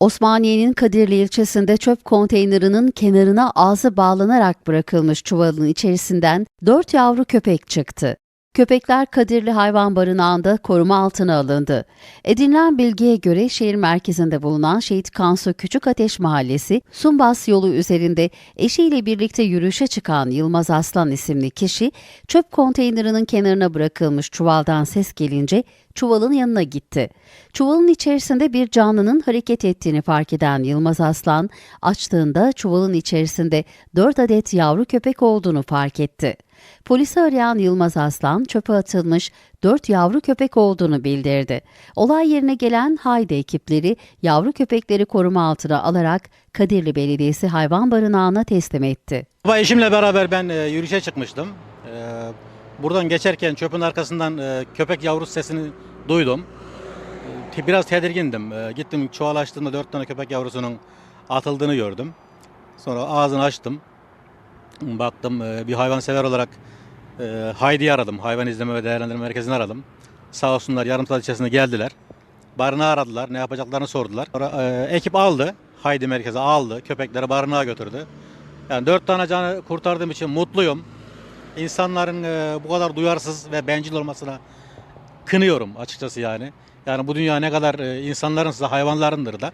Osmaniye'nin Kadirli ilçesinde çöp konteynerinin kenarına ağzı bağlanarak bırakılmış çuvalın içerisinden dört yavru köpek çıktı. Köpekler Kadirli Hayvan Barınağı'nda koruma altına alındı. Edinilen bilgiye göre şehir merkezinde bulunan Şehit Kansu Küçük Ateş Mahallesi, Sumbas yolu üzerinde eşiyle birlikte yürüyüşe çıkan Yılmaz Aslan isimli kişi, çöp konteynerinin kenarına bırakılmış çuvaldan ses gelince çuvalın yanına gitti. Çuvalın içerisinde bir canlının hareket ettiğini fark eden Yılmaz Aslan, açtığında çuvalın içerisinde 4 adet yavru köpek olduğunu fark etti. Polisi arayan Yılmaz Aslan çöpe atılmış 4 yavru köpek olduğunu bildirdi. Olay yerine gelen Haydi ekipleri yavru köpekleri koruma altına alarak Kadirli Belediyesi Hayvan Barınağı'na teslim etti. Baba eşimle beraber ben e, yürüyüşe çıkmıştım. E, buradan geçerken çöpün arkasından e, köpek yavrusu sesini duydum. E, biraz tedirgindim. E, gittim çuval açtığımda dört tane köpek yavrusunun atıldığını gördüm. Sonra ağzını açtım. Baktım e, bir hayvansever olarak e, Haydi'yi aradım. Hayvan izleme ve değerlendirme merkezini aradım. Sağ olsunlar yarım saat içerisinde geldiler. Barınağı aradılar. Ne yapacaklarını sordular. Sonra e, ekip aldı. Haydi merkeze aldı. Köpekleri barınağa götürdü. Yani dört tane canı kurtardığım için mutluyum. İnsanların e, bu kadar duyarsız ve bencil olmasına kınıyorum açıkçası yani. Yani bu dünya ne kadar e, insanların size hayvanlarındır da.